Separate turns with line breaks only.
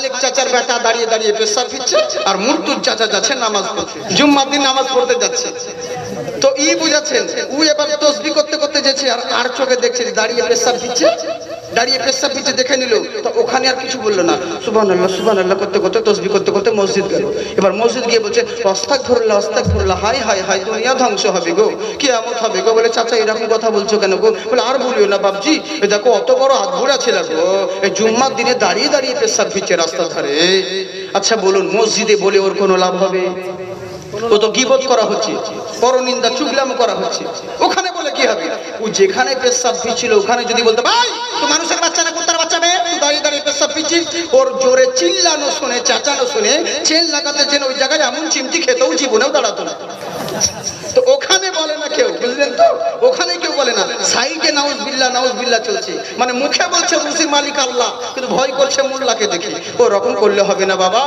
খালেক চাচার বেটা দাঁড়িয়ে দাঁড়িয়ে পেশা ফিরছে আর মুর্তুর চাচা যাচ্ছে নামাজ পড়তে। জুম্মার দিন নামাজ পড়তে যাচ্ছে। তো ই বুঝাচ্ছেন, উ এবার তসবি করতে করতে যাচ্ছে আর আর চোখে দেখছে দাঁড়িয়ে পেশা দিচ্ছে দাঁড়িয়ে পেশাব দিচ্ছে দেখে নিল, তো ওখানে আর কিছু বলল না। সুবান আল্লাহ সুবান আল্লাহ করতে করতে তসবি, করতে করতে মসজিদ গেল। এবার মসজিদ গিয়ে বলছে অস্তাক ধরলা অস্তাক ধরলা হাই হাই হাই দুনিয়া ধ্বংস হবে গো। কি এমন হবে গো। বলে, চাচা, এরকম কথা বলছো কেন গো? বলে, আর বলিও না বাবজি এ দেখো, অত বড় আধুরা ছিল গো। এই জুম্মার দিনে দাঁড়িয়ে দাঁড়িয়ে পেশাব দিচ্ছে রাস্তার ধারে। আচ্ছা বলুন, মসজিদে বলে ওর কোনো লাভ হবে? ও তো গিবত করা হচ্ছে, পরনিন্দা, চুগলাম করা হচ্ছে। ওখানে বলে কি হবে? ও যেখানে পেশাব পিছিল ওখানে যদি বলতে, ভাই মানুষের বাচ্চা না, কুত্তার বাচ্চা মেয়ে তুই দাঁড়িয়ে দাঁড়িয়ে, পেশাব পিছিস ওর জোরে চিল্লানো শুনে, চাচানো শুনে চেন লাগাতে যেন ওই জায়গায় এমন চিমটি খেতেও জীবনেও দাঁড়াতো না। তো ওখানে বলে না কেউ, বুঝলেন তো? ওখানে কেউ বলে না সাইডে নাউজ বিল্লা নাউজ বিল্লা চলছে। মানে মুখে বলছে রুসির মালিক আল্লাহ, কিন্তু ভয় করছে মোল্লাকে দেখে। ও রকম করলে হবে না বাবা।